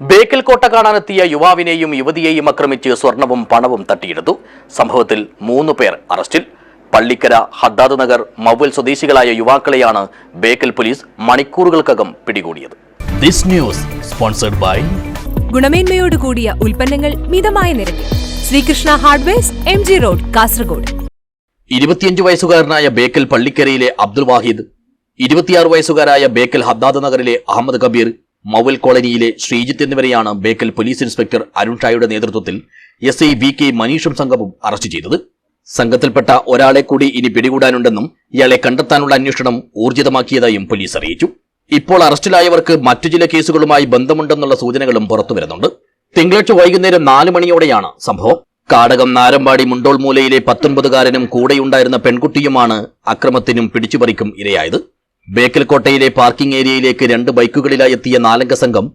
ബേക്കൽ കോട്ട കാണാനെത്തിയ യുവാവിനെയും യുവതിയെയും ആക്രമിച്ച് സ്വർണവും പണവും തട്ടിയെടുത്തു. സംഭവത്തിൽ മൂന്ന് പേർ അറസ്റ്റിൽ. പള്ളിക്കര ഹദ്ദാദ് നഗർ മൗവൽ സ്വദേശികളായ യുവാക്കളെയാണ് ബേക്കൽ പോലീസ് മണിക്കൂറുകൾക്കകം പിടികൂടിയത്. This news sponsored by ഗുണമേന്മയോട് കൂടിയ ഉൽപ്പന്നങ്ങൾ മിതമായ നിരക്കിൽ. Sreekrishna hardwares M G road Kasaragod. ഇരുപത്തിയഞ്ച് വയസ്സുകാരനായ ബേക്കൽ പള്ളിക്കരയിലെ അബ്ദുൽ വാഹിദ് ഇരുപത്തിയാറ് വയസ്സുകാരായ ബേക്കൽ ഹദ്ദാദ് നഗറിലെ അഹമ്മദ് കബീർ മൗവൽ കോളനിയിലെ ശ്രീജിത്ത് എന്നിവരെയാണ് ബേക്കൽ പോലീസ് ഇൻസ്പെക്ടർ അരുൺ ഷായുടെ നേതൃത്വത്തിൽ എസ് ഐ വി കെ മനീഷും സംഘവും അറസ്റ്റ് ചെയ്തത്. സംഘത്തിൽപ്പെട്ട ഒരാളെ കൂടി ഇനി പിടികൂടാനുണ്ടെന്നും ഇയാളെ കണ്ടെത്താനുള്ള അന്വേഷണം ഊർജിതമാക്കിയതായും പോലീസ് അറിയിച്ചു. ഇപ്പോൾ അറസ്റ്റിലായവർക്ക് മറ്റു ചില കേസുകളുമായി ബന്ധമുണ്ടെന്നുള്ള സൂചനകളും പുറത്തുവരുന്നുണ്ട്. തിങ്കളാഴ്ച വൈകുന്നേരം നാല് മണിയോടെയാണ് സംഭവം. കാടകം നാരമ്പാടി മുണ്ടോൾ മൂലയിലെ പത്തൊൻപതുകാരനും കൂടെയുണ്ടായിരുന്ന പെൺകുട്ടിയുമാണ് അക്രമത്തിനും പിടിച്ചുപറിക്കും ഇരയായത്. ബേക്കൽ കോട്ടയിലെ പാർക്കിംഗ് ഏരിയയിലേക്ക് രണ്ട് ബൈക്കുകളിലായി എത്തിയ നാലംഗ സംഘം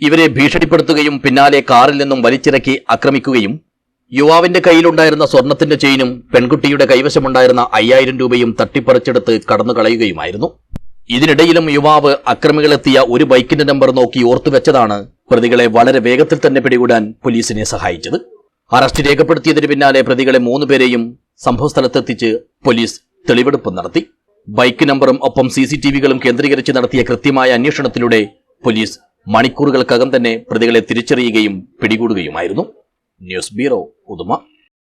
ഇവരെ ഭീഷണിപ്പെടുത്തുകയും പിന്നാലെ കാറിൽ നിന്നും വലിച്ചിറക്കി ആക്രമിക്കുകയും യുവാവിന്റെ കയ്യിലുണ്ടായിരുന്ന സ്വർണത്തിന്റെ ചെയിനും പെൺകുട്ടിയുടെ കൈവശമുണ്ടായിരുന്ന അയ്യായിരം രൂപയും തട്ടിപ്പറിച്ചെടുത്ത് കടന്നു കളയുകയുമായിരുന്നു ഇതിനിടയിലും യുവാവ് അക്രമികളെത്തിയ ഒരു ബൈക്കിന്റെ നമ്പർ നോക്കി ഓർത്തുവെച്ചതാണ് പ്രതികളെ വളരെ വേഗത്തിൽ തന്നെ പിടികൂടാൻ പോലീസിനെ സഹായിച്ചത്. അറസ്റ്റ് രേഖപ്പെടുത്തിയതിന് പിന്നാലെ പ്രതികളെ മൂന്നുപേരെയും സംഭവസ്ഥലത്തെത്തിച്ച് പോലീസ് തെളിവെടുപ്പ് നടത്തി. ബൈക്ക് നമ്പറും ഒപ്പം സി സി ടി വികളും കേന്ദ്രീകരിച്ച് നടത്തിയ കൃത്യമായ അന്വേഷണത്തിലൂടെ പോലീസ് മണിക്കൂറുകൾക്കകം തന്നെ പ്രതികളെ തിരിച്ചറിയുകയും പിടികൂടുകയുമായിരുന്നു. News bureau Uduma.